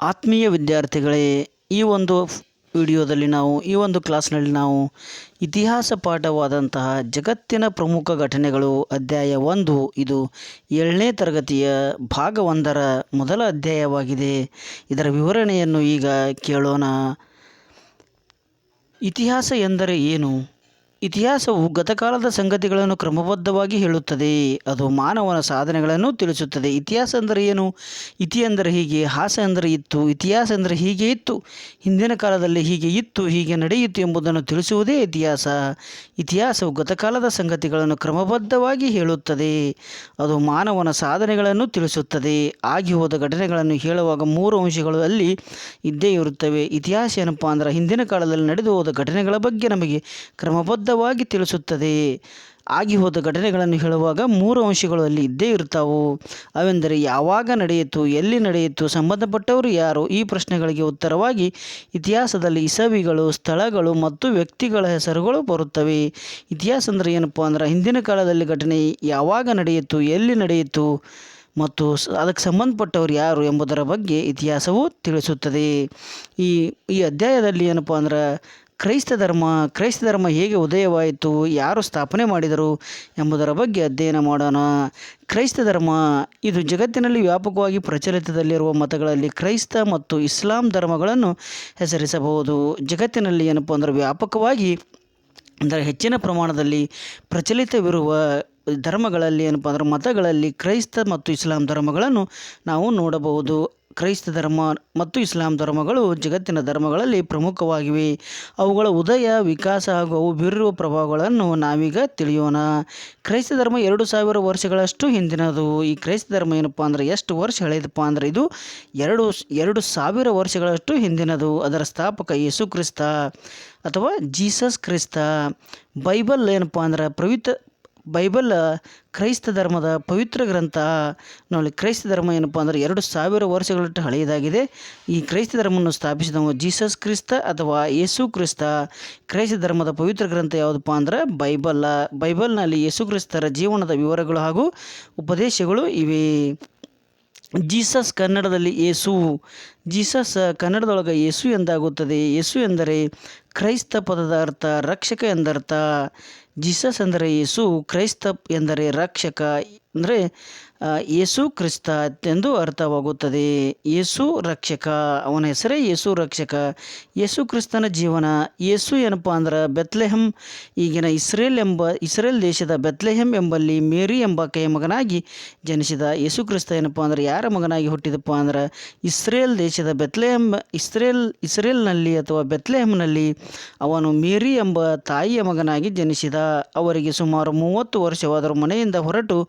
ಆತ್ಮೀಯ ವಿದ್ಯಾರ್ಥಿಗಳೇ, ಈ ಒಂದು ವಿಡಿಯೋದಲ್ಲಿ ನಾವು, ಈ ಒಂದು ಕ್ಲಾಸ್ನಲ್ಲಿ ನಾವು ಇತಿಹಾಸ ಪಾಠವಾದಂತಹ ಜಗತ್ತಿನ ಪ್ರಮುಖ ಘಟನೆಗಳು ಅಧ್ಯಾಯ ಒಂದು, ಇದು ಏಳನೇ ತರಗತಿಯ ಭಾಗ ಒಂದರ ಮೊದಲ ಅಧ್ಯಾಯವಾಗಿದೆ. ಇದರ ವಿವರಣೆಯನ್ನು ಈಗ ಕೇಳೋಣ. ಇತಿಹಾಸ ಎಂದರೆ ಏನು? ಇತಿಹಾಸವು ಗತಕಾಲದ ಸಂಗತಿಗಳನ್ನು ಕ್ರಮಬದ್ಧವಾಗಿ ಹೇಳುತ್ತದೆ. ಅದು ಮಾನವನ ಸಾಧನೆಗಳನ್ನು ತಿಳಿಸುತ್ತದೆ. ಇತಿಹಾಸ ಅಂದರೆ ಏನು? ಇತಿ ಅಂದರೆ ಹೀಗೆ, ಹಾಸ ಅಂದರೆ ಇತ್ತು, ಇತಿಹಾಸ ಅಂದರೆ ಹೀಗೆ ಇತ್ತು, ಹಿಂದಿನ ಕಾಲದಲ್ಲಿ ಹೀಗೆ ಇತ್ತು, ಹೀಗೆ ನಡೆಯಿತು ಎಂಬುದನ್ನು ತಿಳಿಸುವುದೇ ಇತಿಹಾಸ. ಇತಿಹಾಸವು ಗತಕಾಲದ ಸಂಗತಿಗಳನ್ನು ಕ್ರಮಬದ್ಧವಾಗಿ ಹೇಳುತ್ತದೆ. ಅದು ಮಾನವನ ಸಾಧನೆಗಳನ್ನು ತಿಳಿಸುತ್ತದೆ. ಆಗಿ ಹೋದ ಘಟನೆಗಳನ್ನು ಹೇಳುವಾಗ ಮೂರು ಅಂಶಗಳು ಅಲ್ಲಿ ಇದ್ದೇ ಇರುತ್ತವೆ. ಇತಿಹಾಸ ಏನಪ್ಪ ಅಂದ್ರೆ ಹಿಂದಿನ ಕಾಲದಲ್ಲಿ ನಡೆದು ಹೋದ ಘಟನೆಗಳ ಬಗ್ಗೆ ನಮಗೆ ಕ್ರಮಬದ್ಧವಾಗಿ ತಿಳಿಸುತ್ತದೆ. ಆಗಿ ಹೋದ ಘಟನೆಗಳನ್ನು ಹೇಳುವಾಗ ಮೂರು ಅಂಶಗಳು ಅಲ್ಲಿ ಇದ್ದೇ ಇರ್ತಾವು ಅವೆಂದರೆ ಯಾವಾಗ ನಡೆಯಿತು, ಎಲ್ಲಿ ನಡೆಯಿತು, ಸಂಬಂಧಪಟ್ಟವರು ಯಾರು? ಈ ಪ್ರಶ್ನೆಗಳಿಗೆ ಉತ್ತರವಾಗಿ ಇತಿಹಾಸದಲ್ಲಿ ಇಸವಿಗಳು, ಸ್ಥಳಗಳು ಮತ್ತು ವ್ಯಕ್ತಿಗಳ ಹೆಸರುಗಳು ಬರುತ್ತವೆ. ಇತಿಹಾಸ ಅಂದರೆ ಏನಪ್ಪ ಅಂದ್ರೆ ಹಿಂದಿನ ಕಾಲದಲ್ಲಿ ಘಟನೆ ಯಾವಾಗ ನಡೆಯಿತು, ಎಲ್ಲಿ ನಡೆಯಿತು ಮತ್ತು ಅದಕ್ಕೆ ಸಂಬಂಧಪಟ್ಟವರು ಯಾರು ಎಂಬುದರ ಬಗ್ಗೆ ಇತಿಹಾಸವು ತಿಳಿಸುತ್ತದೆ. ಈ ಈ ಅಧ್ಯಾಯದಲ್ಲಿ ಏನಪ್ಪ ಅಂದ್ರೆ ಕ್ರೈಸ್ತ ಧರ್ಮ ಕ್ರೈಸ್ತ ಧರ್ಮ ಹೇಗೆ ಉದಯವಾಯಿತು, ಯಾರು ಸ್ಥಾಪನೆ ಮಾಡಿದರು ಎಂಬುದರ ಬಗ್ಗೆ ಅಧ್ಯಯನ ಮಾಡೋಣ. ಕ್ರೈಸ್ತ ಧರ್ಮ ಇದು ಜಗತ್ತಿನಲ್ಲಿ ವ್ಯಾಪಕವಾಗಿ ಪ್ರಚಲಿತದಲ್ಲಿರುವ ಮತಗಳಲ್ಲಿ ಕ್ರೈಸ್ತ ಮತ್ತು ಇಸ್ಲಾಂ ಧರ್ಮಗಳನ್ನು ಹೆಸರಿಸಬಹುದು. ಜಗತ್ತಿನಲ್ಲಿ ಏನಪ್ಪ ಅಂದ್ರೆ ವ್ಯಾಪಕವಾಗಿ ಅಂದರೆ ಹೆಚ್ಚಿನ ಪ್ರಮಾಣದಲ್ಲಿ ಪ್ರಚಲಿತವಿರುವ ಧರ್ಮಗಳಲ್ಲಿ ಏನಪ್ಪ ಅಂದ್ರೆ ಮತಗಳಲ್ಲಿ ಕ್ರೈಸ್ತ ಮತ್ತು ಇಸ್ಲಾಂ ಧರ್ಮಗಳನ್ನು ನಾವು ನೋಡಬಹುದು. ಕ್ರೈಸ್ತ ಧರ್ಮ ಮತ್ತು ಇಸ್ಲಾಂ ಧರ್ಮಗಳು ಜಗತ್ತಿನ ಧರ್ಮಗಳಲ್ಲಿ ಪ್ರಮುಖವಾಗಿವೆ. ಅವುಗಳ ಉದಯ, ವಿಕಾಸ ಹಾಗೂ ಅವು ಬೀರುವ ಪ್ರಭಾವಗಳನ್ನು ನಾವೀಗ ತಿಳಿಯೋಣ. ಕ್ರೈಸ್ತ ಧರ್ಮ ಎರಡು ಸಾವಿರ ವರ್ಷಗಳಷ್ಟು ಹಿಂದಿನದು. ಈ ಕ್ರೈಸ್ತ ಧರ್ಮ ಏನಪ್ಪ ಅಂದರೆ ಎಷ್ಟು ವರ್ಷ ಹಳೆಯದಪ್ಪ ಅಂದರೆ ಇದು ಎರಡು ಎರಡು ಸಾವಿರ ವರ್ಷಗಳಷ್ಟು ಹಿಂದಿನದು. ಅದರ ಸ್ಥಾಪಕ ಯೇಸು ಕ್ರಿಸ್ತ ಅಥವಾ ಜೀಸಸ್ ಕ್ರಿಸ್ತ. ಬೈಬಲ್ ಏನಪ್ಪ ಅಂದ್ರೆ ಪವಿತ್ರ ಬೈಬಲ್ ಕ್ರೈಸ್ತ ಧರ್ಮದ ಪವಿತ್ರ ಗ್ರಂಥ. ನೋಡಿ, ಕ್ರೈಸ್ತ ಧರ್ಮ ಏನಪ್ಪ ಅಂದರೆ ಎರಡು ಸಾವಿರ ವರ್ಷಗಳಷ್ಟು ಹಳೆಯದಾಗಿದೆ. ಈ ಕ್ರೈಸ್ತ ಧರ್ಮವನ್ನು ಸ್ಥಾಪಿಸಿದವ ಜೀಸಸ್ ಕ್ರಿಸ್ತ ಅಥವಾ ಯೇಸು ಕ್ರಿಸ್ತ. ಕ್ರೈಸ್ತ ಧರ್ಮದ ಪವಿತ್ರ ಗ್ರಂಥ ಯಾವುದಪ್ಪ ಅಂದರೆ ಬೈಬಲ್ಲ ಬೈಬಲ್ನಲ್ಲಿ ಯೇಸು ಕ್ರಿಸ್ತರ ಜೀವನದ ವಿವರಗಳು ಹಾಗೂ ಉಪದೇಶಗಳು ಇವೆ. ಜೀಸಸ್ ಕನ್ನಡದಲ್ಲಿ ಯೇಸು. ಜೀಸಸ್ ಕನ್ನಡದೊಳಗೆ ಯೇಸು ಎಂದಾಗುತ್ತದೆ. ಯೇಸು ಎಂದರೆ ಕ್ರೈಸ್ತ ಪದದ ಅರ್ಥ ರಕ್ಷಕ ಎಂದರ್ಥ. ಜೀಸಸ್ ಅಂದರೆ ಯೇಸು ಕ್ರೈಸ್ತ ಎಂದರೆ ರಕ್ಷಕ ಅಂದರೆ ಯೇಸು ಕ್ರಿಸ್ತ ಎಂದು ಅರ್ಥವಾಗುತ್ತದೆ ಯೇಸು ರಕ್ಷಕ, ಅವನ ಹೆಸರೇ ಯೇಸು ರಕ್ಷಕ. ಯೇಸು ಕ್ರಿಸ್ತನ ಜೀವನ. ಯೇಸು ಏನಪ್ಪ ಅಂದ್ರೆ ಬೆತ್ಲೆಹಮ್ ಈಗಿನ ಇಸ್ರೇಲ್ ಎಂಬ, ಇಸ್ರೇಲ್ ದೇಶದ ಬೆತ್ಲೆಹೆಮ್ ಎಂಬಲ್ಲಿ ಮೇರಿ ಎಂಬ ಕೈ ಮಗನಾಗಿ ಜನಿಸಿದ. ಯೇಸು ಕ್ರಿಸ್ತ ಏನಪ್ಪ ಅಂದ್ರೆ, ಯಾರ ಮಗನಾಗಿ ಹುಟ್ಟಿದಪ್ಪ ಅಂದ್ರೆ, ಇಸ್ರೇಲ್ ದೇಶದ ಬೆತ್ಲೆಹೆಮ್ ಇಸ್ರೇಲ್, ಇಸ್ರೇಲ್ನಲ್ಲಿ ಅಥವಾ ಬೆತ್ಲೆಹೆಮ್ನಲ್ಲಿ ಅವನು ಮೇರಿ ಎಂಬ ತಾಯಿಯ ಮಗನಾಗಿ ಜನಿಸಿದ. ಅವರಿಗೆ ಸುಮಾರು ಮೂವತ್ತು ವರ್ಷವಾದರೂ ಮನೆಯಿಂದ ಹೊರಟು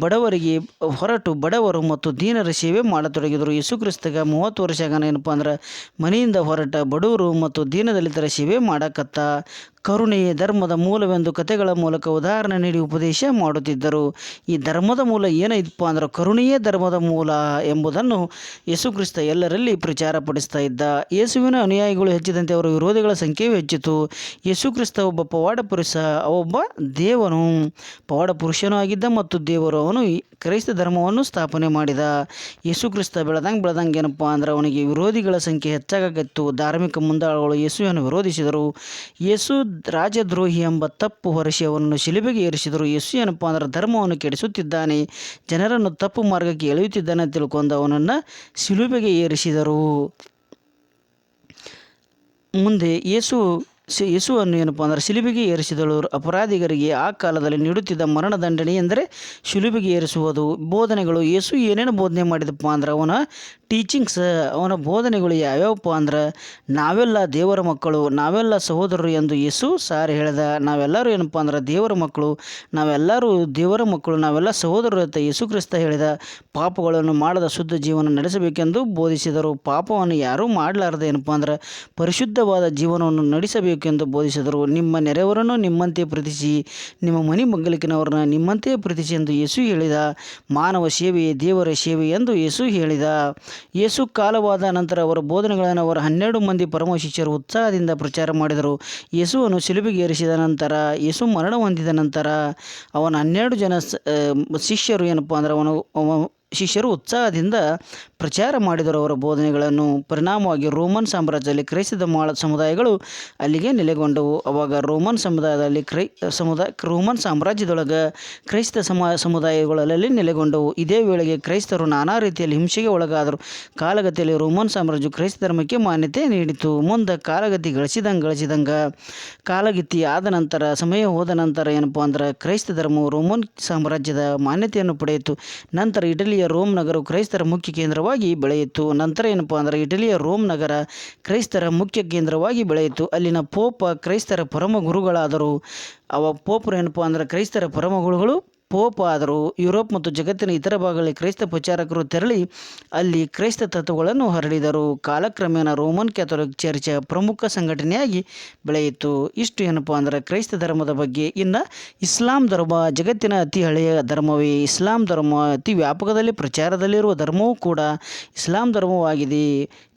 ಬಡವರಿಗೆ ಹೊರಟು ಬಡವರು ಮತ್ತು ದೀನರ ಸೇವೆ ಮಾಡತೊಡಗಿದರು. ಯೇಸು ಕ್ರಿಸ್ತಗ ಮೂವತ್ತು ವರ್ಷ ಆಗನ ಏನಪ್ಪ ಅಂದ್ರೆ, ಮನೆಯಿಂದ ಹೊರಟ ಬಡವರು ಮತ್ತು ದೀನದಲಿತರ ಸೇವೆ ಮಾಡಕತ್ತ ಕರುಣೆಯೇ ಧರ್ಮದ ಮೂಲವೆಂದು ಕಥೆಗಳ ಮೂಲಕ ಉದಾಹರಣೆ ನೀಡಿ ಉಪದೇಶ ಮಾಡುತ್ತಿದ್ದರು. ಈ ಧರ್ಮದ ಮೂಲ ಏನೈತಪ್ಪ ಅಂದ್ರೆ, ಕರುಣೆಯೇ ಧರ್ಮದ ಮೂಲ ಎಂಬುದನ್ನು ಯೇಸುಕ್ರಿಸ್ತ ಎಲ್ಲರಲ್ಲಿ ಪ್ರಚಾರಪಡಿಸ್ತಾ ಇದ್ದ. ಯೇಸುವಿನ ಅನುಯಾಯಿಗಳು ಹೆಚ್ಚಿದಂತೆ ಅವರ ವಿರೋಧಿಗಳ ಸಂಖ್ಯೆಯೂ ಹೆಚ್ಚಿತು. ಯೇಸುಕ್ರಿಸ್ತ ಒಬ್ಬ ಪವಾಡ ಪುರುಷ, ಒಬ್ಬ ದೇವನು. ಪವಾಡ ಪುರುಷನೂ ಆಗಿದ್ದ ಮತ್ತು ದೇವರು ಅವನು ಕ್ರೈಸ್ತ ಧರ್ಮವನ್ನು ಸ್ಥಾಪನೆ ಮಾಡಿದ. ಯೇಸುಕ್ರಿಸ್ತ ಬೆಳೆದಂಗೆ ಬೆಳೆದಂಗೆ ಏನಪ್ಪ ಅಂದ್ರೆ ಅವನಿಗೆ ವಿರೋಧಿಗಳ ಸಂಖ್ಯೆ ಹೆಚ್ಚಾಗತ್ತು ಧಾರ್ಮಿಕ ಮುಂದಾಳುಗಳು ಯೇಸುವನ್ನು ವಿರೋಧಿಸಿದರು. ಯೇಸು ರಾಜದ್ರೋಹಿ ಎಂಬ ತಪ್ಪು ಹೊರಸಿ ಅವನನ್ನು ಶಿಲುಬೆಗೆ ಏರಿಸಿದರು. ಯೇಸು ಏನಪ್ಪ ಅಂದ್ರೆ ಧರ್ಮವನ್ನು ಕೆಡಿಸುತ್ತಿದ್ದಾನೆ. ಜನರನ್ನು ತಪ್ಪು ಮಾರ್ಗಕ್ಕೆ ಎಳೆಯುತ್ತಿದ್ದಾನೆ ತಿಳ್ಕೊಂಡು ಅವನನ್ನು ಶಿಲುಬೆಗೆ ಏರಿಸಿದರು. ಮುಂದೆ ಯೇಸು ಸಿ ಯೇಸುವನ್ನು ಏನಪ್ಪ ಅಂದರೆ ಶಿಲುಬಿಗೆ ಏರಿಸಿದಳು. ಅಪರಾಧಿಗರಿಗೆ ಆ ಕಾಲದಲ್ಲಿ ನೀಡುತ್ತಿದ್ದ ಮರಣದಂಡನೆ ಎಂದರೆ ಶಿಲುಬಿಗೆ ಏರಿಸುವುದು ಬೋಧನೆಗಳು. ಯೇಸು ಏನೇನು ಬೋಧನೆ ಮಾಡಿದಪ್ಪ ಅಂದ್ರೆ ಅವನ ಟೀಚಿಂಗ್ಸ್ ಅವನ ಬೋಧನೆಗಳು ಯಾವ್ಯಾವಪ್ಪ ಅಂದ್ರೆ, ನಾವೆಲ್ಲ ದೇವರ ಮಕ್ಕಳು, ನಾವೆಲ್ಲ ಸಹೋದರರು ಎಂದು ಯೇಸು ಸಾರ್ ಹೇಳಿದ, ನಾವೆಲ್ಲರೂ ಏನಪ್ಪ ಅಂದ್ರೆ ದೇವರ ಮಕ್ಕಳು, ನಾವೆಲ್ಲರೂ ದೇವರ ಮಕ್ಕಳು, ನಾವೆಲ್ಲ ಸಹೋದರರು ಅಂತ ಯೇಸು ಕ್ರಿಸ್ತ ಹೇಳಿದ ಪಾಪಗಳನ್ನು ಮಾಡದ ಶುದ್ಧ ಜೀವನ ನಡೆಸಬೇಕೆಂದು ಬೋಧಿಸಿದರು. ಪಾಪವನ್ನು ಯಾರೂ ಮಾಡಲಾರದೆ ಏನಪ್ಪ ಅಂದ್ರೆ, ಪರಿಶುದ್ಧವಾದ ಜೀವನವನ್ನು ನಡೆಸಬೇಕೆಂದು ಬೋಧಿಸಿದರು. ನಿಮ್ಮ ನೆರೆಯವರನ್ನು ನಿಮ್ಮಂತೆ ಪ್ರೀತಿಸಿ, ನಿಮ್ಮ ಮನೆ ಮಗ್ಗಲಿಕಿನವರನ್ನ ನಿಮ್ಮಂತೆ ಪ್ರೀತಿಸಿ ಎಂದು ಯೇಸು ಹೇಳಿದ, ಮಾನವ ಸೇವೆಯೇ ದೇವರ ಸೇವೆ ಎಂದು ಯೇಸು ಹೇಳಿದ. ಯೇಸು ಕಾಲವಾದ ನಂತರ ಅವರ ಬೋಧನೆಗಳನ್ನು ಅವರ ಹನ್ನೆರಡು ಮಂದಿ ಪರಮ ಶಿಷ್ಯರು ಉತ್ಸಾಹದಿಂದ ಪ್ರಚಾರ ಮಾಡಿದರು. ಯೇಸುವನ್ನು ಸಿಲುಬಿಗೆ ಏರಿಸಿದ ನಂತರ, ಯೇಸು ಮರಣ ಹೊಂದಿದ ನಂತರ ಅವನ ಹನ್ನೆರಡು ಜನ ಶಿಷ್ಯರು ಏನಪ್ಪ ಅಂದ್ರೆ ಅವನು ಅವ ಶಿಷ್ಯರು ಉತ್ಸಾಹದಿಂದ ಪ್ರಚಾರ ಮಾಡಿದರು. ಅವರ ಬೋಧನೆಗಳನ್ನು ಪರಿಣಾಮವಾಗಿ ರೋಮನ್ ಸಾಮ್ರಾಜ್ಯದಲ್ಲಿ ಕ್ರೈಸ್ತ ಮಾಳ ಸಮುದಾಯಗಳು ಅಲ್ಲಿಗೆ ನೆಲೆಗೊಂಡವು. ಅವಾಗ ರೋಮನ್ ಸಮುದಾಯದಲ್ಲಿ ಕ್ರೈ ಸಮುದಾಯ ರೋಮನ್ ಸಾಮ್ರಾಜ್ಯದೊಳಗೆ ಕ್ರೈಸ್ತ ಸಮ, ಸಮುದಾಯಗಳಲ್ಲಿ ನೆಲೆಗೊಂಡವು. ಇದೇ ವೇಳೆಗೆ ಕ್ರೈಸ್ತರು ನಾನಾ ರೀತಿಯಲ್ಲಿ ಹಿಂಸೆಗೆ ಒಳಗಾದರು. ಕಾಲಗತಿಯಲ್ಲಿ ರೋಮನ್ ಸಾಮ್ರಾಜ್ಯವು ಕ್ರೈಸ್ತ ಧರ್ಮಕ್ಕೆ ಮಾನ್ಯತೆ ನೀಡಿತು. ಮುಂದೆ ಕಾಲಗತಿ ಗಳಿಸಿದಂಗೆ ಗಳಿಸಿದಂಗೆ ಕಾಲಗತಿ ಆದ ನಂತರ, ಸಮಯ ಹೋದ ನಂತರ ಏನಪ್ಪ ಅಂದ್ರೆ ಕ್ರೈಸ್ತ ಧರ್ಮವು ರೋಮನ್ ಸಾಮ್ರಾಜ್ಯದ ಮಾನ್ಯತೆಯನ್ನು ಪಡೆಯಿತು. ನಂತರ ಇಟಲಿಯ ರೋಮ್ ನಗರವು ಕ್ರೈಸ್ತರ ಮುಖ್ಯ ಕೇಂದ್ರವಾಗಿ ಬೆಳೆಯಿತು. ನಂತರ ಏನಪ್ಪ ಅಂದರೆ ಇಟಲಿಯ ರೋಮ್ ನಗರ ಕ್ರೈಸ್ತರ ಮುಖ್ಯ ಕೇಂದ್ರವಾಗಿ ಬೆಳೆಯಿತು. ಅಲ್ಲಿನ ಪೋಪ ಕ್ರೈಸ್ತರ ಪರಮ ಗುರುಗಳಾದರು. ಅವ ಪೋಪರು ಏನಪ್ಪ ಅಂದರೆ ಕ್ರೈಸ್ತರ ಪರಮ ಗುರುಗಳು ಪೋಪ್ ಆದರು ಯುರೋಪ್ ಮತ್ತು ಜಗತ್ತಿನ ಇತರ ಭಾಗಗಳಲ್ಲಿ ಕ್ರೈಸ್ತ ಪ್ರಚಾರಕರು ತೆರಳಿ ಅಲ್ಲಿ ಕ್ರೈಸ್ತ ತತ್ವಗಳನ್ನು ಹರಡಿದರು. ಕಾಲಕ್ರಮೇಣ ರೋಮನ್ ಕ್ಯಾಥೋಲಿಕ್ ಚರ್ಚ್ ಪ್ರಮುಖ ಸಂಘಟನೆಯಾಗಿ ಬೆಳೆಯಿತು. ಇಷ್ಟು ಏನಪ್ಪ ಅಂದ್ರೆ ಕ್ರೈಸ್ತ ಧರ್ಮದ ಬಗ್ಗೆ. ಇನ್ನು ಇಸ್ಲಾಂ ಧರ್ಮ ಜಗತ್ತಿನ ಅತಿ ಹಳೆಯ ಧರ್ಮವೇ. ಇಸ್ಲಾಂ ಧರ್ಮ ಅತಿ ವ್ಯಾಪಕದಲ್ಲಿ ಪ್ರಚಾರದಲ್ಲಿರುವ ಧರ್ಮವೂ ಕೂಡ ಇಸ್ಲಾಂ ಧರ್ಮವಾಗಿದೆ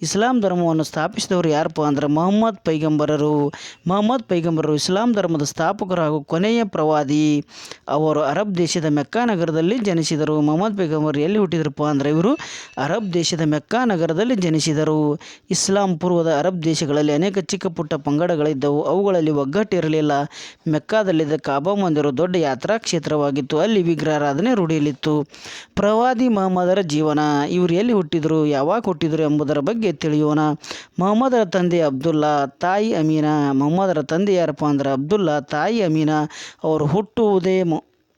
ಇಸ್ಲಾಂ ಧರ್ಮವನ್ನು ಸ್ಥಾಪಿಸಿದವರು ಯಾರಪ್ಪ ಅಂದ್ರೆ ಮೊಹಮ್ಮದ್ ಪೈಗಂಬರರು. ಮೊಹಮ್ಮದ್ ಪೈಗಂಬರರು ಇಸ್ಲಾಂ ಧರ್ಮದ ಸ್ಥಾಪಕರು ಹಾಗೂ ಕೊನೆಯ ಪ್ರವಾದಿ. ಅವರು ಅರಬ್ ದೇಶದ ಮೆಕ್ಕಾ ನಗರದಲ್ಲಿ ಜನಿಸಿದರು. ಮೊಹಮ್ಮದ್ ಪೈಗಂಬರ್ ಎಲ್ಲಿ ಹುಟ್ಟಿದ್ರಪ್ಪ ಅಂದರೆ ಇವರು ಅರಬ್ ದೇಶದ ಮೆಕ್ಕಾ ನಗರದಲ್ಲಿ ಜನಿಸಿದರು. ಇಸ್ಲಾಂ ಪೂರ್ವದ ಅರಬ್ ದೇಶಗಳಲ್ಲಿ ಅನೇಕ ಚಿಕ್ಕ ಪುಟ್ಟ ಪಂಗಡಗಳಿದ್ದವು. ಅವುಗಳಲ್ಲಿ ಒಗ್ಗಟ್ಟಿರಲಿಲ್ಲ ಮೆಕ್ಕಾದಲ್ಲಿದ್ದ ಕಾಬಾ ಮಂದಿರ ದೊಡ್ಡ ಯಾತ್ರಾ ಕ್ಷೇತ್ರವಾಗಿತ್ತು. ಅಲ್ಲಿ ವಿಗ್ರಹಾರಾಧನೆ ರೂಢಿಯಲ್ಲಿತ್ತು. ಪ್ರವಾದಿ ಮಹಮ್ಮದರ ಜೀವನ. ಇವರು ಎಲ್ಲಿ ಹುಟ್ಟಿದರು, ಯಾವಾಗ ಹುಟ್ಟಿದರು ಎಂಬುದರ ಬಗ್ಗೆ ತಿಳಿಯೋಣ. ಮೊಹಮ್ಮದರ ತಂದೆ ಅಬ್ದುಲ್ಲಾ ತಾಯಿ ಅಮೀನಾ. ಮೊಹಮ್ಮದರ ತಂದೆ ಯಾರಪ್ಪ ಅಂದ್ರೆ ಅಬ್ದುಲ್ಲಾ ತಾಯಿ ಅಮೀನಾ. ಅವರು ಹುಟ್ಟುವುದೇ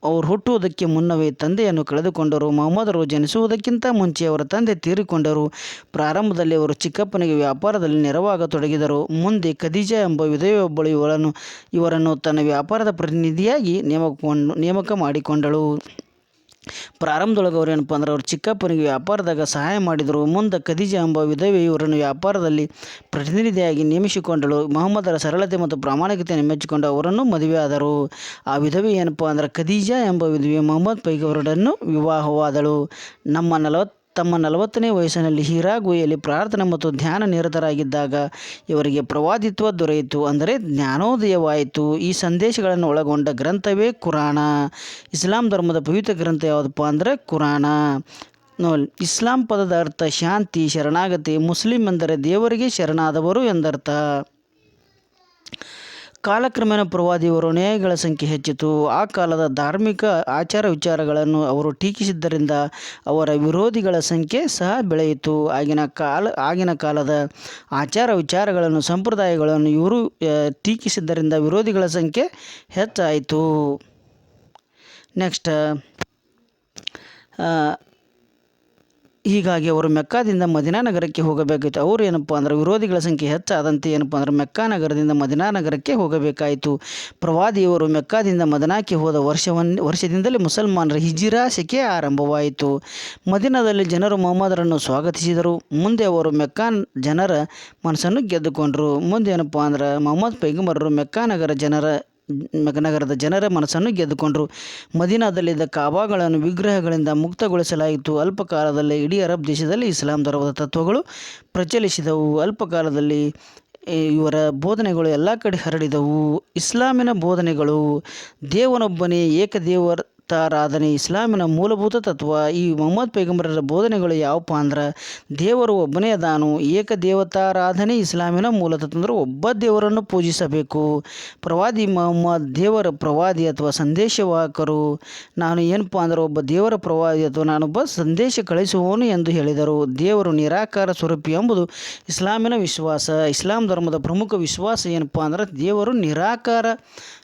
ಅವರು ಹುಟ್ಟುವುದಕ್ಕೆ ಮುನ್ನವೇ ತಂದೆಯನ್ನು ಕಳೆದುಕೊಂಡರು, ಮೊಹಮ್ಮದರು ಜನಿಸುವುದಕ್ಕಿಂತ ಮುಂಚೆ ಅವರ ತಂದೆ ತೀರಿಕೊಂಡರು. ಪ್ರಾರಂಭದಲ್ಲಿ ಅವರು ಚಿಕ್ಕಪ್ಪನಿಗೆ ವ್ಯಾಪಾರದಲ್ಲಿ ನೆರವಾಗತೊಡಗಿದರು. ಮುಂದೆ ಖದೀಜಾ ಎಂಬ ವಿಧವೆಯೊಬ್ಬಳು ಇವರನ್ನು ಇವರನ್ನು ತನ್ನ ವ್ಯಾಪಾರದ ಪ್ರತಿನಿಧಿಯಾಗಿ ನೇಮಕ ನೇಮಕ ಮಾಡಿಕೊಂಡಳು. ಪ್ರಾರಂಭದೊಳಗೆ ಅವ್ರು ಏನಪ್ಪ ಅಂದ್ರೆ ಅವ್ರ ಚಿಕ್ಕಪ್ಪನಿಗೆ ವ್ಯಾಪಾರದಾಗ ಸಹಾಯ ಮಾಡಿದರು. ಮುಂದೆ ಖದೀಜಾ ಎಂಬ ವಿಧವೆ ಇವರನ್ನು ವ್ಯಾಪಾರದಲ್ಲಿ ಪ್ರತಿನಿಧಿಯಾಗಿ ನೇಮಿಸಿಕೊಂಡಳು. ಮೊಹಮ್ಮದರ ಸರಳತೆ ಮತ್ತು ಪ್ರಾಮಾಣಿಕತೆಯನ್ನು ಮೆಚ್ಚಿಕೊಂಡು ಅವರನ್ನು ಮದುವೆಯಾದರು ಆ ವಿಧವೆ ಏನಪ್ಪ ಅಂದ್ರೆ ಖದೀಜಾ ಎಂಬ ವಿಧವೆ ಮೊಹಮ್ಮದ್ ಪೈಗವರನ್ನು ವಿವಾಹವಾದಳು. ನಮ್ಮ ನಲವತ್ತು ತಮ್ಮ ನಲವತ್ತನೇ ವಯಸ್ಸಿನಲ್ಲಿ ಹೀರಾ ಗುಹೆಯಲ್ಲಿ ಪ್ರಾರ್ಥನೆ ಮತ್ತು ಧ್ಯಾನ ನಿರತರಾಗಿದ್ದಾಗ ಇವರಿಗೆ ಪ್ರವಾದಿತ್ವ ದೊರೆಯಿತು. ಅಂದರೆ ಜ್ಞಾನೋದಯವಾಯಿತು. ಈ ಸಂದೇಶಗಳನ್ನು ಒಳಗೊಂಡ ಗ್ರಂಥವೇ ಕುರಾಣ. ಇಸ್ಲಾಂ ಧರ್ಮದ ಪವಿತ್ರ ಗ್ರಂಥ ಯಾವುದಪ್ಪ ಅಂದರೆ ಕುರಾಣ. ಇಸ್ಲಾಂ ಪದದ ಅರ್ಥ ಶಾಂತಿ, ಶರಣಾಗತಿ, ಮುಸ್ಲಿಂ ಎಂದರೆ ದೇವರಿಗೆ ಶರಣಾದವರು ಎಂದರ್ಥ. ಕಾಲಕ್ರಮೇಣ ಪ್ರವಾದಿಯವರು ನ್ಯಾಯಗಳ ಸಂಖ್ಯೆ ಹೆಚ್ಚಿತು. ಆ ಕಾಲದ ಧಾರ್ಮಿಕ ಆಚಾರ ವಿಚಾರಗಳನ್ನು ಅವರು ಟೀಕಿಸಿದ್ದರಿಂದ ಅವರ ವಿರೋಧಿಗಳ ಸಂಖ್ಯೆ ಸಹ ಬೆಳೆಯಿತು. ಆಗಿನ ಕಾಲ, ಆಗಿನ ಕಾಲದ ಆಚಾರ ವಿಚಾರಗಳನ್ನು, ಸಂಪ್ರದಾಯಗಳನ್ನು ಇವರು ಟೀಕಿಸಿದ್ದರಿಂದ ವಿರೋಧಿಗಳ ಸಂಖ್ಯೆ ಹೆಚ್ಚಾಯಿತು. ನೆಕ್ಸ್ಟ್ ಹೀಗಾಗಿ ಅವರು ಮೆಕ್ಕಾದಿಂದ ಮದಿನಾ ನಗರಕ್ಕೆ ಹೋಗಬೇಕಾಯಿತು. ಅವರು ಏನಪ್ಪ ಅಂದ್ರೆ ವಿರೋಧಿಗಳ ಸಂಖ್ಯೆ ಹೆಚ್ಚಾದಂತೆ ಏನಪ್ಪ ಅಂದ್ರೆ ಮೆಕ್ಕಾ ನಗರದಿಂದ ಮದಿನಾ ನಗರಕ್ಕೆ ಹೋಗಬೇಕಾಯಿತು. ಪ್ರವಾದಿಯವರು ಮೆಕ್ಕಾದಿಂದ ಮದನಾಕ್ಕೆ ಹೋದ ವರ್ಷವನ್ನು ವರ್ಷದಿಂದಲೇ ಮುಸಲ್ಮಾನರ ಹಿಜಿರಾ ಸೆಕೆ ಆರಂಭವಾಯಿತು. ಮದಿನಾದಲ್ಲಿ ಜನರು ಮೊಹಮ್ಮದರನ್ನು ಸ್ವಾಗತಿಸಿದರು. ಮುಂದೆ ಅವರು ಮೆಕ್ಕಾ ಜನರ ಮನಸ್ಸನ್ನು ಗೆದ್ದುಕೊಂಡರು. ಮುಂದೆ ಏನಪ್ಪ ಅಂದ್ರೆ ಮೊಹಮ್ಮದ್ ಪೈಗಂಬರರು ಮೆಕ್ಕಾ ನಗರ ಜನರ ನಗರದ ಜನರ ಮನಸ್ಸನ್ನು ಗೆದ್ದುಕೊಂಡರು. ಮದೀನಾದಲ್ಲಿದ್ದ ಕಾಬಾಗಳನ್ನು ವಿಗ್ರಹಗಳಿಂದ ಮುಕ್ತಗೊಳಿಸಲಾಯಿತು. ಅಲ್ಪಕಾಲದಲ್ಲಿ ಇಡೀ ಅರಬ್ ದೇಶದಲ್ಲಿ ಇಸ್ಲಾಂ ಧರ್ಮದ ತತ್ವಗಳು ಪ್ರಚಲಿಸಿದವು. ಅಲ್ಪಕಾಲದಲ್ಲಿ ಇವರ ಬೋಧನೆಗಳು ಎಲ್ಲ ಕಡೆ ಹರಡಿದವು. ಇಸ್ಲಾಮಿನ ಬೋಧನೆಗಳು ದೇವನೊಬ್ಬನೇ ಏಕದೇವತಾರಾಧನೆ ಇಸ್ಲಾಮಿನ ಮೂಲಭೂತ ತತ್ವ, ಈ ಮೊಹಮ್ಮದ್ ಪೈಗಂಬರರ ಬೋಧನೆಗಳು ಯಾವಪ್ಪ ಅಂದ್ರೆ ದೇವರು ಒಬ್ಬನೇ ಅದಾನು, ಏಕ ದೇವತಾರಾಧನೆ ಇಸ್ಲಾಮಿನ ಮೂಲ ತತ್ವ ಅಂದ್ರೆ ಒಬ್ಬ ದೇವರನ್ನು ಪೂಜಿಸಬೇಕು. ಪ್ರವಾದಿ ಮೊಹಮ್ಮದ್ ದೇವರ ಪ್ರವಾದಿ ಅಥವಾ ಸಂದೇಶವಾಹಕರು, ನಾನು ಏನಪ್ಪ ಅಂದ್ರೆ ಒಬ್ಬ ದೇವರ ಪ್ರವಾದಿ ಅಥವಾ ನಾನೊಬ್ಬ ಸಂದೇಶ ಕಳಿಸುವವನು ಎಂದು ಹೇಳಿದರು. ದೇವರು ನಿರಾಕಾರ ಸ್ವರೂಪಿ ಎಂಬುದು ಇಸ್ಲಾಮಿನ ವಿಶ್ವಾಸ. ಇಸ್ಲಾಂ ಧರ್ಮದ ಪ್ರಮುಖ ವಿಶ್ವಾಸ ಏನಪ್ಪ ಅಂದ್ರೆ ದೇವರು ನಿರಾಕಾರ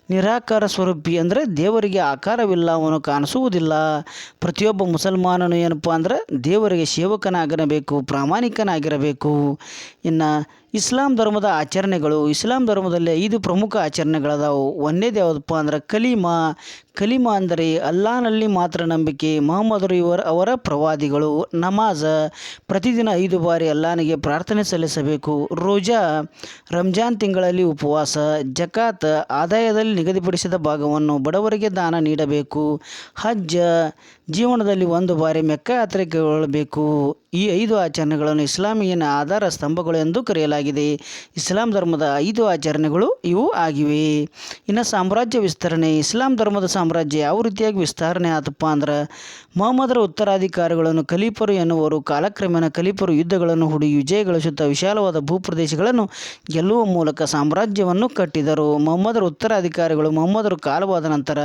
ನಿರಾಕಾರ ಸ್ವರೂಪಿ ಅಂದರೆ ದೇವರಿಗೆ ಆಕಾರವಿಲ್ಲ, ಅವನು ಕಾಣಿಸುವುದಿಲ್ಲ. ಪ್ರತಿಯೊಬ್ಬ ಮುಸಲ್ಮಾನನು ಏನಪ್ಪ ಅಂದ್ರೆ ದೇವರಿಗೆ ಸೇವಕನಾಗಿರಬೇಕು, ಪ್ರಾಮಾಣಿಕನಾಗಿರಬೇಕು. ಇನ್ನು ಇಸ್ಲಾಂ ಧರ್ಮದ ಆಚರಣೆಗಳು, ಇಸ್ಲಾಂ ಧರ್ಮದಲ್ಲಿ ಐದು ಪ್ರಮುಖ ಆಚರಣೆಗಳದಾವು. ಒಂದೇದು ಯಾವುದಪ್ಪ ಅಂದ್ರೆ ಕಲಿಮಾ. ಕಲಿಮಾ ಅಂದರೆ ಅಲ್ಲಾನಲ್ಲಿ ಮಾತ್ರ ನಂಬಿಕೆ ಮೊಹಮ್ಮದರು ಇವರ, ಅವರ ಪ್ರವಾದಿಗಳು. ನಮಾಜ, ಪ್ರತಿದಿನ ಐದು ಬಾರಿ ಅಲ್ಲಾನಿಗೆ ಪ್ರಾರ್ಥನೆ ಸಲ್ಲಿಸಬೇಕು. ರೋಜಾ, ರಂಜಾನ್ ತಿಂಗಳಲ್ಲಿ ಉಪವಾಸ. ಜಕಾತ್, ಆದಾಯದಲ್ಲಿ ನಿಗದಿಪಡಿಸಿದ ಭಾಗವನ್ನು ಬಡವರಿಗೆ ದಾನ ನೀಡಬೇಕು. ಹಜ್ಜ ಜೀವನದಲ್ಲಿ ಒಂದು ಬಾರಿ ಮೆಕ್ಕ ಯಾತ್ರೆ ಕೈಗೊಳ್ಳಬೇಕು ಈ ಐದು ಆಚರಣೆಗಳನ್ನು ಇಸ್ಲಾಮಿಯನ ಆಧಾರ ಸ್ತಂಭಗಳು ಎಂದು ಕರೆಯಲಾಗಿದೆ. ಇಸ್ಲಾಂ ಧರ್ಮದ ಐದು ಆಚರಣೆಗಳು ಇವು ಆಗಿವೆ. ಇನ್ನು ಸಾಮ್ರಾಜ್ಯ ವಿಸ್ತರಣೆ. ಇಸ್ಲಾಂ ಧರ್ಮದ ಸಾಮ್ರಾಜ್ಯ ಯಾವ ರೀತಿಯಾಗಿ ವಿಸ್ತರಣೆ ಆತಪ್ಪ ಅಂದ್ರೆ ಮೊಹಮ್ಮದರ ಉತ್ತರಾಧಿಕಾರಿಗಳನ್ನು ಖಲೀಫರು ಎನ್ನುವರು, ಕಾಲಕ್ರಮೇಣ ಖಲೀಫರು ಯುದ್ಧಗಳನ್ನು ಹುಡಿ ವಿಜಯ ಗಳಿಸುತ್ತಾ ವಿಶಾಲವಾದ ಭೂಪ್ರದೇಶಗಳನ್ನು ಗೆಲ್ಲುವ ಮೂಲಕ ಸಾಮ್ರಾಜ್ಯವನ್ನು ಕಟ್ಟಿದರು. ಮೊಹಮ್ಮದರ ಉತ್ತರಾಧಿಕಾರಿಗಳು ಮೊಹಮ್ಮದರು ಕಾಲವಾದ ನಂತರ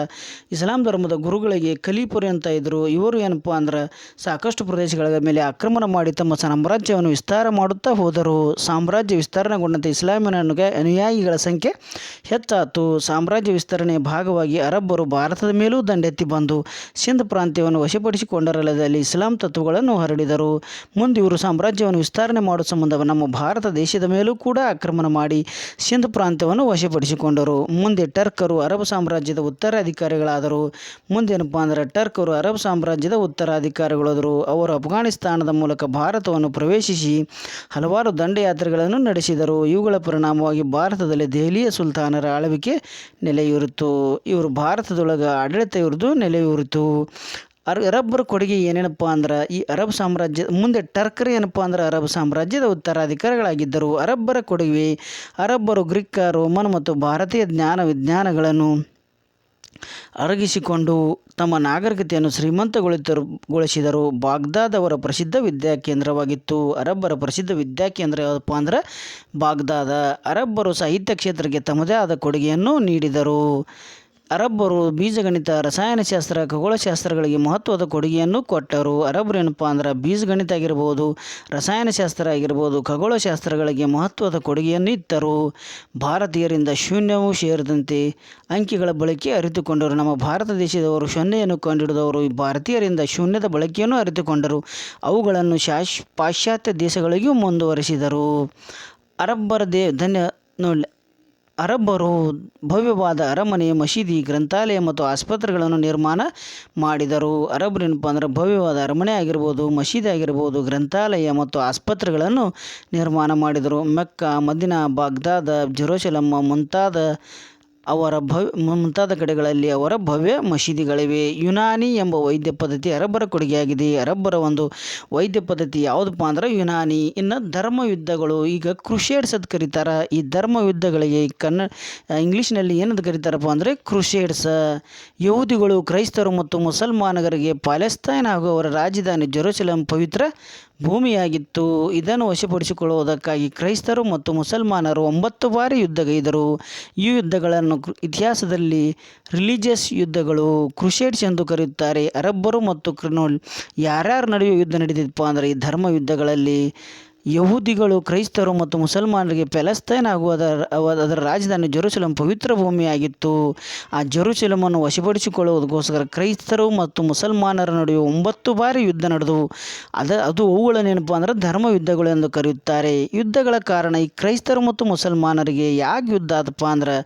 ಇಸ್ಲಾಂ ಧರ್ಮದ ಗುರುಗಳಿಗೆ ಖಲೀಫರು ಅಂತ ಇದ್ದರು ಇವರು ಏನಪ್ಪ ಅಂದ್ರೆ ಸಾಕಷ್ಟು ಪ್ರದೇಶಗಳ ಮೇಲೆ ಆಕ್ರಮಣ ಮಾಡಿ ತಮ್ಮ ಸಾಮ್ರಾಜ್ಯವನ್ನು ವಿಸ್ತಾರ ಮಾಡುತ್ತಾ ಹೋದರು. ಸಾಮ್ರಾಜ್ಯ ವಿಸ್ತರಣೆಗೊಂಡಂತೆ ಇಸ್ಲಾಮಿನ ಅನುಯಾಯಿಗಳ ಸಂಖ್ಯೆ ಹೆಚ್ಚಾಯಿತು ಸಾಮ್ರಾಜ್ಯ ವಿಸ್ತರಣೆಯ ಭಾಗವಾಗಿ ಅರಬ್ಬರು ಭಾರತದ ಮೇಲೂ ದಂಡೆತ್ತಿ ಬಂದು ಸಿಂಧ್ ಪ್ರಾಂತ್ಯವನ್ನು ವಶಪಡಿಸಿಕೊಂಡರಲ್ಲದೆ ಅಲ್ಲಿ ಇಸ್ಲಾಂ ತತ್ವಗಳನ್ನು ಹರಡಿದರು. ಮುಂದೆ ಇವರು ಸಾಮ್ರಾಜ್ಯವನ್ನು ವಿಸ್ತರಣೆ ಮಾಡುವ ಸಂಬಂಧ ನಮ್ಮ ಭಾರತ ದೇಶದ ಮೇಲೂ ಕೂಡ ಆಕ್ರಮಣ ಮಾಡಿ ಸಿಂಧ್ ಪ್ರಾಂತ್ಯವನ್ನು ವಶಪಡಿಸಿಕೊಂಡರು. ಮುಂದೆ ಟರ್ಕರು ಅರಬ್ ಸಾಮ್ರಾಜ್ಯದ ಉತ್ತರಾಧಿಕಾರಿಗಳಾದರು. ಮುಂದೇನಪ್ಪ ಅಂದರೆ ಟರ್ಕರು ಅರಬ್ ಸಾಮ್ರಾಜ್ಯದ ಉತ್ತರಾಧಿಕಾರಿಗಳಾದರು. ಅವರು ಅಫ್ಘಾನಿಸ್ತಾನದ ಮೂಲಕ ಭಾರತವನ್ನು ಪ್ರವೇಶಿಸಿ ಹಲವಾರು ದಂಡಯಾತ್ರೆಗಳನ್ನು ನಡೆಸಿದರು. ಇವುಗಳ ಪರಿಣಾಮವಾಗಿ ಭಾರತದಲ್ಲಿ ದೆಹಲಿಯ ಸುಲ್ತಾನರ ಆಳ್ವಿಕೆ ನೆಲೆಯೂರಿತು. ಇವರು ಭಾರತದೊಳಗೆ ಆಡಳಿತ ಇವ್ರದ್ದು ನೆಲೆಯೂರಿತು. ಅರ್, ಅರಬ್ಬರ ಕೊಡುಗೆ ಏನೇನಪ್ಪ ಅಂದ್ರೆ, ಈ ಅರಬ್ ಸಾಮ್ರಾಜ್ಯ, ಮುಂದೆ ಟರ್ಕರ್ ಏನಪ್ಪ ಅಂದ್ರೆ ಅರಬ್ ಸಾಮ್ರಾಜ್ಯದ ಉತ್ತರಾಧಿಕಾರಿಗಳಾಗಿದ್ದರು. ಅರಬ್ಬರ ಕೊಡುಗೆ, ಅರಬ್ಬರು ಗ್ರೀಕ ರೋಮನ್ ಮತ್ತು ಭಾರತೀಯ ಜ್ಞಾನ ವಿಜ್ಞಾನಗಳನ್ನು ಅರಗಿಸಿಕೊಂಡು ತಮ್ಮ ನಾಗರಿಕತೆಯನ್ನು ಶ್ರೀಮಂತಗೊಳಿಸಿದರು ಗೊಳಿಸಿದರು ಬಾಗ್ದಾದ್ ಅವರ ಪ್ರಸಿದ್ಧ ವಿದ್ಯಾಕೇಂದ್ರವಾಗಿತ್ತು ಅರಬ್ಬರ ಪ್ರಸಿದ್ಧ ವಿದ್ಯಾಕೇಂದ್ರ ಯಾವುದಪ್ಪ ಅಂದ್ರೆ, ಬಾಗ್ದಾದ. ಅರಬ್ಬರು ಸಾಹಿತ್ಯ ಕ್ಷೇತ್ರಕ್ಕೆ ತಮ್ಮದೇ ಆದ ಕೊಡುಗೆಯನ್ನು ನೀಡಿದರು. ಅರಬ್ಬರು ಬೀಜಗಣಿತ ರಸಾಯನಶಾಸ್ತ್ರ, ಖಗೋಳಶಾಸ್ತ್ರಗಳಿಗೆ ಮಹತ್ವದ ಕೊಡುಗೆಯನ್ನು ಕೊಟ್ಟರು. ಅರಬ್ಬರು ಏನಪ್ಪ ಅಂದ್ರೆ ಬೀಜಗಣಿತ ಆಗಿರ್ಬೋದು, ರಸಾಯನಶಾಸ್ತ್ರ ಆಗಿರ್ಬೋದು, ಖಗೋಳಶಾಸ್ತ್ರಗಳಿಗೆ ಮಹತ್ವದ ಕೊಡುಗೆಯನ್ನು ಇತ್ತರು ಭಾರತೀಯರಿಂದ ಶೂನ್ಯವೂ ಸೇರಿದಂತೆ ಅಂಕಿಗಳ ಬಳಕೆ ಅರಿತುಕೊಂಡರು. ನಮ್ಮ ಭಾರತ ದೇಶದವರು ಸೊನ್ನೆಯನ್ನು ಕಂಡುಹಿಡಿದವರು. ಭಾರತೀಯರಿಂದ ಶೂನ್ಯದ ಬಳಕೆಯನ್ನು ಅರಿತುಕೊಂಡರು. ಅವುಗಳನ್ನು ಶಾಶ್, ಪಾಶ್ಚಾತ್ಯ ದೇಶಗಳಿಗೂ ಮುಂದುವರಿಸಿದರು. ಅರಬ್ಬರ ದೇ, ಧನ್ಯ ನೋಡಿ ಅರಬ್ಬರು ಭವ್ಯವಾದ ಅರಮನೆ, ಮಸೀದಿ, ಗ್ರಂಥಾಲಯ ಮತ್ತು ಆಸ್ಪತ್ರೆಗಳನ್ನು ನಿರ್ಮಾಣ ಮಾಡಿದರು. ಅರಬ್ಬರು ಏನಪ್ಪ ಅಂದ್ರೆ ಭವ್ಯವಾದ ಅರಮನೆ ಆಗಿರ್ಬೋದು, ಮಸೀದಿ ಆಗಿರ್ಬೋದು, ಗ್ರಂಥಾಲಯ ಮತ್ತು ಆಸ್ಪತ್ರೆಗಳನ್ನು ನಿರ್ಮಾಣ ಮಾಡಿದರು. ಮೆಕ್ಕ, ಮದಿನಾ, ಬಾಗ್ದಾದ ಜೆರೂಸಲಮ್ಮ ಮುಂತಾದ ಅವರ ಭವ್ಯ ಮುಂತಾದ ಕಡೆಗಳಲ್ಲಿ ಅವರ ಭವ್ಯ ಮಸೀದಿಗಳಿವೆ. ಯುನಾನಿ ಎಂಬ ವೈದ್ಯ ಪದ್ಧತಿ ಅರಬ್ಬರ ಕೊಡುಗೆಯಾಗಿದೆ. ಅರಬ್ಬರ ಒಂದು ವೈದ್ಯ ಪದ್ಧತಿ ಯಾವುದಪ್ಪ ಅಂದ್ರೆ ಯುನಾನಿ. ಇನ್ನು ಧರ್ಮ ಯುದ್ಧಗಳು ಈಗ ಕ್ರುಷೇಡ್ಸ್ ಅಂತ ಕರೀತಾರೆ. ಈ ಧರ್ಮ ಯುದ್ಧಗಳಿಗೆ ಕನ್ನಡ ಇಂಗ್ಲೀಷ್ನಲ್ಲಿ ಏನಂತ ಕರೀತಾರಪ್ಪ ಅಂದರೆ ಕ್ರುಷೇಡ್ಸ್. ಯಹೂದಿಗಳು, ಕ್ರೈಸ್ತರು ಮತ್ತು ಮುಸಲ್ಮಾನಗರಿಗೆ ಪ್ಯಾಲೆಸ್ತೈನ್ ಹಾಗೂ ಅವರ ರಾಜಧಾನಿ ಜೆರೂಸಲಂ ಪವಿತ್ರ ಭೂಮಿಯಾಗಿತ್ತು. ಇದನ್ನು ವಶಪಡಿಸಿಕೊಳ್ಳುವುದಕ್ಕಾಗಿ ಕ್ರೈಸ್ತರು ಮತ್ತು ಮುಸಲ್ಮಾನರು ಒಂಬತ್ತು ಬಾರಿ ಯುದ್ಧಗೈದರು ಈ ಯುದ್ಧಗಳನ್ನು ಇತಿಹಾಸದಲ್ಲಿ ರಿಲಿಜಿಯಸ್ ಯುದ್ಧಗಳು ಕ್ರುಷೇಡ್ಸ್ ಎಂದು ಕರೆಯುತ್ತಾರೆ. ಅರಬ್ಬರು ಮತ್ತು ಕ್ರಿನೋಲ್ ಯಾರ್ಯಾರ ನಡುವೆ ಯುದ್ಧ ನಡೆದಿತ್ತಪ್ಪ ಅಂದರೆ ಈ ಧರ್ಮ ಯುದ್ಧಗಳಲ್ಲಿ ಯಹೂದಿಗಳು, ಕ್ರೈಸ್ತರು ಮತ್ತು ಮುಸಲ್ಮಾನರಿಗೆ ಪ್ಯಾಲೆಸ್ತೈನ್ ಅದರ ಅದರ ರಾಜಧಾನಿ ಜೆರುಸಲಂ ಪವಿತ್ರ ಭೂಮಿಯಾಗಿತ್ತು. ಆ ಜೆರುಸಲಮನ್ನು ವಶಪಡಿಸಿಕೊಳ್ಳುವುದಕ್ಕೋಸ್ಕರ ಕ್ರೈಸ್ತರು ಮತ್ತು ಮುಸಲ್ಮಾನರ ನಡುವೆ ಒಂಬತ್ತು ಬಾರಿ ಯುದ್ಧ ನಡೆದವು. ಅದ, ಅದು ಅವುಗಳನ್ನೇನಪ್ಪ ಅಂದರೆ ಧರ್ಮ ಯುದ್ಧಗಳು ಎಂದು ಕರೆಯುತ್ತಾರೆ. ಯುದ್ಧಗಳ ಕಾರಣ ಈ ಕ್ರೈಸ್ತರು ಮತ್ತು ಮುಸಲ್ಮಾನರಿಗೆ ಯಾಕೆ ಯುದ್ಧ ಆದಪ್ಪ ಅಂದ್ರೆ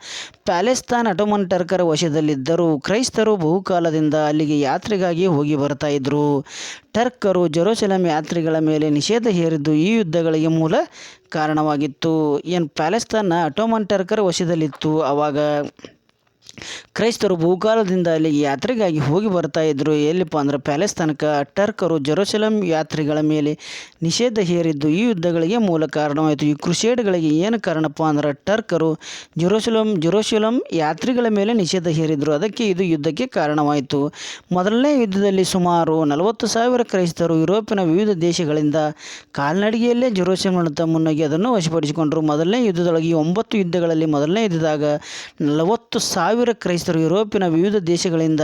ಪ್ಯಾಲೆಸ್ತಾನ್ ಅಟೋಮನ್ ಟರ್ಕರ ವಶದಲ್ಲಿದ್ದರು ಕ್ರೈಸ್ತರು ಬಹುಕಾಲದಿಂದ ಅಲ್ಲಿಗೆ ಯಾತ್ರೆಗಾಗಿ ಹೋಗಿ ಬರ್ತಾ ಇದ್ರು. ಟರ್ಕರು ಜೆರುಸಲಂ ಯಾತ್ರಿಗಳ ಮೇಲೆ ನಿಷೇಧ ಹೇರಿದ್ದು ಈ ಯುದ್ಧಗಳಿಗೆ ಮೂಲ ಕಾರಣವಾಗಿತ್ತು. ಏನು ಪ್ಯಾಲೆಸ್ತಾನ ಅಟೋಮನ್ ಟರ್ಕರ ವಶದಲ್ಲಿತ್ತು ಆವಾಗ ಕ್ರೈಸ್ತರು ಭೂಕಾಲದಿಂದ ಅಲ್ಲಿಗೆ ಯಾತ್ರೆಗಾಗಿ ಹೋಗಿ ಬರ್ತಾ ಇದ್ದರು ಎಲ್ಲಿಪ್ಪ ಅಂದ್ರೆ ಪ್ಯಾಲೆಸ್ತನಕ ಟರ್ಕರು ಜೆರೂಸಲಂ ಯಾತ್ರಿಗಳ ಮೇಲೆ ನಿಷೇಧ ಹೇರಿದ್ದು ಈ ಯುದ್ಧಗಳಿಗೆ ಮೂಲ ಕಾರಣವಾಯಿತು. ಈ ಕ್ರುಷೇಡ್ಗಳಿಗೆ ಏನು ಕಾರಣಪ್ಪ ಅಂದ್ರೆ ಟರ್ಕರು ಜೆರೂಸಲಂ ಜೆರೂಸಲಂ ಯಾತ್ರಿಗಳ ಮೇಲೆ ನಿಷೇಧ ಹೇರಿದ್ರು. ಅದಕ್ಕೆ ಇದು ಯುದ್ಧಕ್ಕೆ ಕಾರಣವಾಯಿತು. ಮೊದಲನೇ ಯುದ್ಧದಲ್ಲಿ ಸುಮಾರು ನಲವತ್ತು ಸಾವಿರ ಕ್ರೈಸ್ತರು ಯುರೋಪಿನ ವಿವಿಧ ದೇಶಗಳಿಂದ ಕಾಲ್ನಡಿಗೆಯಲ್ಲೇ ಜೆರೂಸಲಂನತ್ತ ಮುನ್ನಗಿ ಅದನ್ನು ವಶಪಡಿಸಿಕೊಂಡರು. ಮೊದಲನೇ ಯುದ್ಧದೊಳಗೆ ಒಂಬತ್ತು ಯುದ್ಧಗಳಲ್ಲಿ ಮೊದಲನೇ ಯುದ್ಧದಾಗ ನಲವತ್ತು ಸಾವಿರ ಕ್ರೈಸ್ತರು ಯುರೋಪಿನ ವಿವಿಧ ದೇಶಗಳಿಂದ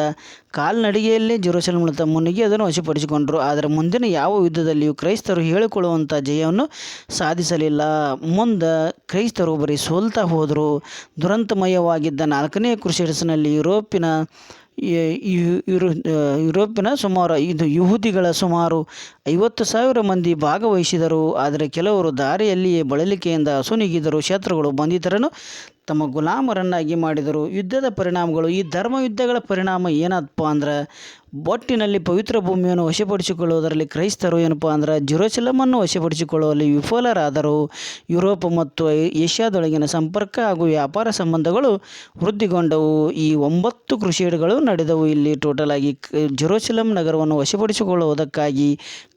ಕಾಲ್ನಡಿಗೆಯಲ್ಲೇ ಜೆರೂಸಲಂನತ್ತ ಮುನ್ನುಗ್ಗಿ ಅದನ್ನು ವಶಪಡಿಸಿಕೊಂಡರು. ಆದರೆ ಮುಂದಿನ ಯಾವ ಯುದ್ಧದಲ್ಲಿಯೂ ಕ್ರೈಸ್ತರು ಹೇಳಿಕೊಳ್ಳುವಂಥ ಜಯವನ್ನು ಸಾಧಿಸಲಿಲ್ಲ. ಮುಂದೆ ಕ್ರೈಸ್ತರು ಬರೀ ಸೋಲ್ತಾ ಹೋದರು. ದುರಂತಮಯವಾಗಿದ್ದ ನಾಲ್ಕನೇ ಕ್ರುಸೇಡ್ಸ್ನಲ್ಲಿ ಯುರೋಪಿನ ಯುರೋಪಿನ ಸುಮಾರು ಇದು ಯಹೂದಿಗಳ ಸುಮಾರು ಐವತ್ತು ಸಾವಿರ ಮಂದಿ ಭಾಗವಹಿಸಿದರು. ಆದರೆ ಕೆಲವರು ದಾರಿಯಲ್ಲಿಯೇ ಬಳಲಿಕೆಯಿಂದ ಅಸುನಿಗಿದರು ಶತ್ರುಗಳು ಬಂಧಿತರನ್ನು ತಮ್ಮ ಗುಲಾಮರನ್ನಾಗಿ ಮಾಡಿದರು. ಯುದ್ಧದ ಪರಿಣಾಮಗಳು, ಈ ಧರ್ಮ ಯುದ್ಧಗಳ ಪರಿಣಾಮ ಏನಪ್ಪ ಅಂದ್ರೆ ಒಟ್ಟಿನಲ್ಲಿ ಪವಿತ್ರ ಭೂಮಿಯನ್ನು ವಶಪಡಿಸಿಕೊಳ್ಳುವುದರಲ್ಲಿ ಕ್ರೈಸ್ತರು ಏನಪ್ಪ ಅಂದ್ರೆ, ಜೆರೂಸಲಮನ್ನು ವಶಪಡಿಸಿಕೊಳ್ಳುವಲ್ಲಿ ವಿಫಲರಾದರು. ಯುರೋಪ್ ಮತ್ತು ಏಷ್ಯಾದೊಳಗಿನ ಸಂಪರ್ಕ ಹಾಗೂ ವ್ಯಾಪಾರ ಸಂಬಂಧಗಳು ವೃದ್ಧಿಗೊಂಡವು. ಈ ಒಂಬತ್ತು ಕ್ರುಷೇಡ್ಗಳು ನಡೆದವು. ಇಲ್ಲಿ ಟೋಟಲ್ ಆಗಿ ಜೆರೂಸಲಂ ನಗರವನ್ನು ವಶಪಡಿಸಿಕೊಳ್ಳುವುದಕ್ಕಾಗಿ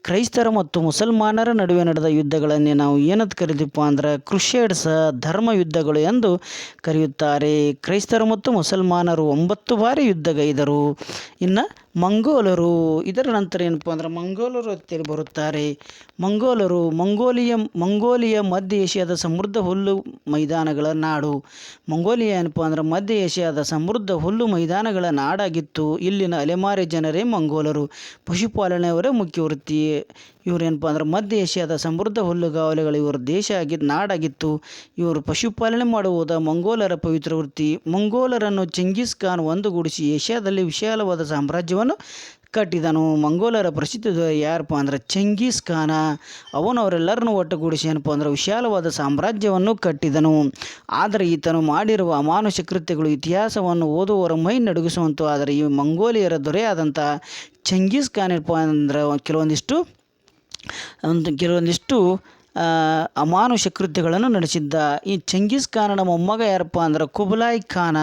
ಕ್ರೈಸ್ತರ ಮತ್ತು ಮುಸಲ್ಮಾನರ ನಡುವೆ ನಡೆದ ಯುದ್ಧಗಳನ್ನೇ ನಾವು ಏನಂತ ಕರೀತೀವಪ್ಪ ಅಂದ್ರೆ, ಕ್ರುಷೇಡ್ಸ್ ಧರ್ಮ ಯುದ್ಧಗಳು ಎಂದು ಕರೆಯುತ್ತಾರೆ. ಕ್ರೈಸ್ತರು ಮತ್ತು ಮುಸಲ್ಮಾನರು ಒಂಬತ್ತು ಬಾರಿ ಯುದ್ಧಗೈದರು. ಇನ್ನು ಮಂಗೋಲರು, ಇದರ ನಂತರ ಏನಪ್ಪ ಅಂದ್ರೆ ಮಂಗೋಲರು ಅಂತೇಳಿ ಬರುತ್ತಾರೆ. ಮಂಗೋಲರು ಮಂಗೋಲಿಯ ಮಂಗೋಲಿಯ ಮಧ್ಯ ಏಷ್ಯಾದ ಸಮೃದ್ಧ ಹುಲ್ಲು ಮೈದಾನಗಳ ನಾಡು. ಮಂಗೋಲಿಯ ಏನಪ್ಪ ಅಂದ್ರೆ ಮಧ್ಯ ಏಷ್ಯಾದ ಸಮೃದ್ಧ ಹುಲ್ಲು ಮೈದಾನಗಳ ನಾಡಾಗಿತ್ತು. ಇಲ್ಲಿನ ಅಲೆಮಾರಿ ಜನರೇ ಮಂಗೋಲರು. ಪಶುಪಾಲನೆಯವರೇ ಮುಖ್ಯ ವೃತ್ತಿ ಇವರೇನಪ್ಪ ಅಂದ್ರೆ ಮಧ್ಯ ಏಷ್ಯಾದ ಸಮೃದ್ಧ ಹುಲ್ಲುಗಾವಲುಗಳು, ಇವರ ದೇಶ ಆಗಿದ್ದು ನಾಡಾಗಿತ್ತು. ಇವರು ಪಶುಪಾಲನೆ ಮಾಡುವುದ, ಮಂಗೋಲರ ಪವಿತ್ರ ವೃತ್ತಿ. ಮಂಗೋಲರನ್ನು ಚೆಂಗಿಸ್ ಖಾನ್ ಒಂದುಗೂಡಿಸಿ ಏಷ್ಯಾದಲ್ಲಿ ವಿಶಾಲವಾದ ಸಾಮ್ರಾಜ್ಯವನ್ನು ಕಟ್ಟಿದನು. ಮಂಗೋಲರ ಪ್ರಸಿದ್ಧ ಯಾರಪ್ಪ ಅಂದ್ರೆ ಚಂಗೀಸ್ ಖಾನ. ಅವನು ಅವರೆಲ್ಲರನ್ನು ಒಟ್ಟುಗೂಡಿಸಿ ಏನಪ್ಪ ಅಂದ್ರೆ ವಿಶಾಲವಾದ ಸಾಮ್ರಾಜ್ಯವನ್ನು ಕಟ್ಟಿದನು. ಆದರೆ ಈತನು ಮಾಡಿರುವ ಅಮಾನುಷ ಕೃತ್ಯಗಳು, ಇತಿಹಾಸವನ್ನು ಓದುವವರ ಮೈ ನಡುಗಿಸುವಂತು, ಆದರೆ ಈ ಮಂಗೋಲಿಯರ ದೊರೆಯಾದಂಥ ಚೆಂಗೀಸ್ ಖಾನ್ ಏನಪ್ಪ ಅಂದ್ರೆ ಕೆಲವೊಂದಿಷ್ಟು ಒಂದು ಕೆಲವೊಂದಿಷ್ಟು ಅಮಾನುಷ ಕೃತ್ಯಗಳನ್ನು ನಡೆಸಿದ್ದ. ಈ ಚಂಗೀಸ್ ಖಾನನ ಮೊಮ್ಮಗ ಯಾರಪ್ಪ ಅಂದ್ರೆ ಕುಬಲಾಯ್ ಖಾನ.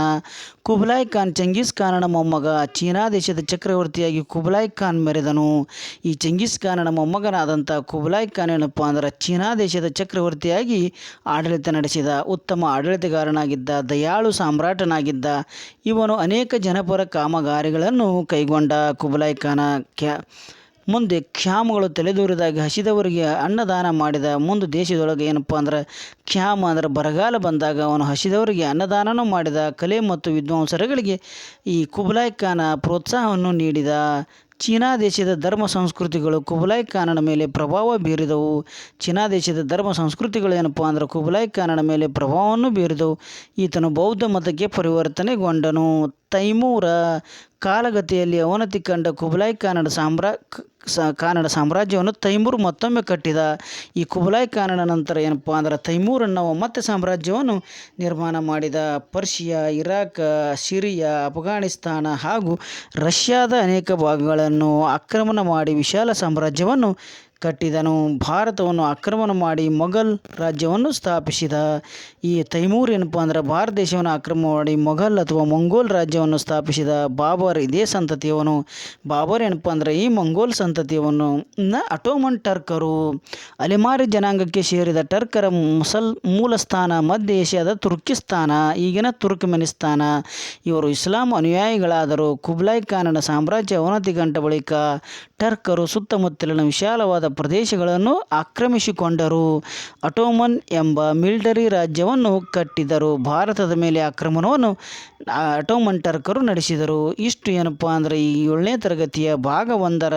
ಕುಬಲಾಯ್ ಖಾನ್, ಚಂಗೀಸ್ ಖಾನನ ಮೊಮ್ಮಗ, ಚೀನಾ ದೇಶದ ಚಕ್ರವರ್ತಿಯಾಗಿ ಕುಬಲಾಯ್ ಖಾನ್ ಮೆರೆದನು. ಈ ಚಂಗೀಸ್ ಖಾನನ ಮೊಮ್ಮಗನಾದಂಥ ಕುಬಲಾಯ್ ಖಾನ್ ಏನಪ್ಪ ಅಂದ್ರೆ ಚೀನಾ ದೇಶದ ಚಕ್ರವರ್ತಿಯಾಗಿ ಆಡಳಿತ ನಡೆಸಿದ, ಉತ್ತಮ ಆಡಳಿತಗಾರನಾಗಿದ್ದ, ದಯಾಳು ಸಾಮ್ರಾಟನಾಗಿದ್ದ. ಇವನು ಅನೇಕ ಜನಪರ ಕಾಮಗಾರಿಗಳನ್ನು ಕೈಗೊಂಡ ಕುಬಲಾಯ್ ಖಾನ. ಕ್ಯಾ ಮುಂದೆ ಕ್ಷಾಮಗಳು ತಲೆದೋರಿದಾಗ ಹಸಿದವರಿಗೆ ಅನ್ನದಾನ ಮಾಡಿದ ಮುಂದೆ ದೇಶದೊಳಗೆ ಏನಪ್ಪ ಅಂದ್ರೆ ಕ್ಷಾಮ ಅಂದ್ರೆ ಬರಗಾಲ ಬಂದಾಗ ಅವನು ಹಸಿದವರಿಗೆ ಅನ್ನದಾನನೂ ಮಾಡಿದ, ಕಲೆ ಮತ್ತು ವಿದ್ವಾಂಸರಗಳಿಗೆ ಈ ಕುಬಲಾಯ್ ಖಾನ ಪ್ರೋತ್ಸಾಹವನ್ನು ನೀಡಿದ. ಚೀನಾ ದೇಶದ ಧರ್ಮ ಸಂಸ್ಕೃತಿಗಳು ಕುಬಲಾಯ್ ಖಾನನ ಮೇಲೆ ಪ್ರಭಾವ ಬೀರಿದವು. ಚೀನಾ ದೇಶದ ಧರ್ಮ ಸಂಸ್ಕೃತಿಗಳು ಏನಪ್ಪ ಅಂದ್ರೆ ಕುಬಲಾಯ್ ಖಾನನ ಮೇಲೆ ಪ್ರಭಾವವನ್ನು ಬೀರಿದವು. ಈತನು ಬೌದ್ಧ ಮತಕ್ಕೆ ಪರಿವರ್ತನೆಗೊಂಡನು. ತೈಮೂರ ಕಾಲಗತಿಯಲ್ಲಿ ಅವನತಿ ಕಂಡ ಕುಬಲಾಯ್ ಖಾನನ ಸಾಮ್ರಾ ಕಾನಡ ಸಾಮ್ರಾಜ್ಯವನ್ನು ತೈಮೂರ್ ಮತ್ತೊಮ್ಮೆ ಕಟ್ಟಿದ. ಈ ಕುಬಲಾಯ್ ಖಾನನ ನಂತರ ಏನಪ್ಪ ಅಂದ್ರೆ ತೈಮೂರ್ ಅನ್ನುವ ಮತ್ತೆ ಸಾಮ್ರಾಜ್ಯವನ್ನು ನಿರ್ಮಾಣ ಮಾಡಿದ. ಪರ್ಷಿಯಾ, ಇರಾಕ್, ಸಿರಿಯಾ, ಅಫ್ಘಾನಿಸ್ತಾನ ಹಾಗೂ ರಷ್ಯಾದ ಅನೇಕ ಭಾಗಗಳನ್ನು ಆಕ್ರಮಣ ಮಾಡಿ ವಿಶಾಲ ಸಾಮ್ರಾಜ್ಯವನ್ನು ಕಟ್ಟಿದನು. ಭಾರತವನ್ನು ಆಕ್ರಮಣ ಮಾಡಿ ಮೊಘಲ್ ರಾಜ್ಯವನ್ನು ಸ್ಥಾಪಿಸಿದ. ಈ ತೈಮೂರ್ ಏನಪ್ಪ ಅಂದ್ರೆ ಭಾರತ ದೇಶವನ್ನು ಆಕ್ರಮಣ ಮಾಡಿ ಮೊಘಲ್ ಅಥವಾ ಮಂಗೋಲ್ ರಾಜ್ಯವನ್ನು ಸ್ಥಾಪಿಸಿದ ಬಾಬರ್ ಇದೇ ಸಂತತಿಯವನು. ಬಾಬರ್ ಏನಪ್ಪ ಅಂದ್ರೆ ಈ ಮಂಗೋಲ್ ಸಂತತಿಯವನು. ಅಟೋಮನ್ ಟರ್ಕರು. ಅಲೆಮಾರಿ ಜನಾಂಗಕ್ಕೆ ಸೇರಿದ ಟರ್ಕರ ಮುಸಲ್ ಮೂಲ ಸ್ಥಾನ ಮಧ್ಯ ಏಷ್ಯಾದ ತುರ್ಕಿಸ್ತಾನ, ಈಗಿನ ತುರ್ಕಮೆನಿಸ್ತಾನ. ಇವರು ಇಸ್ಲಾಂ ಅನುಯಾಯಿಗಳಾದರು. ಕುಬ್ಲಾಯ್ ಖಾನನ ಸಾಮ್ರಾಜ್ಯ ಅವನತಿ ಗಂಟ ಬಳಿಕ ಟರ್ಕರು ಸುತ್ತಮುತ್ತಲಿನ ವಿಶಾಲವಾದ ಪ್ರದೇಶಗಳನ್ನು ಆಕ್ರಮಿಸಿಕೊಂಡರು. ಅಟೋಮನ್ ಎಂಬ ಮಿಲಿಟರಿ ರಾಜ್ಯವನ್ನು ಕಟ್ಟಿದರು ಭಾರತದ ಮೇಲೆ ಆಕ್ರಮಣವನ್ನು ಅಟೋಮನ್ ಟರ್ಕರು ನಡೆಸಿದರು. ಇಷ್ಟು ಏನಪ್ಪ ಅಂದರೆ, ಈ ಏಳನೇ ತರಗತಿಯ ಭಾಗ ಒಂದರ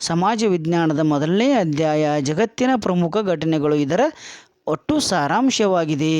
ಸಮಾಜ ವಿಜ್ಞಾನದ ಮೊದಲನೇ ಅಧ್ಯಾಯ, ಜಗತ್ತಿನ ಪ್ರಮುಖ ಘಟನೆಗಳು ಇದರ ಒಟ್ಟು ಸಾರಾಂಶವಾಗಿದೆ.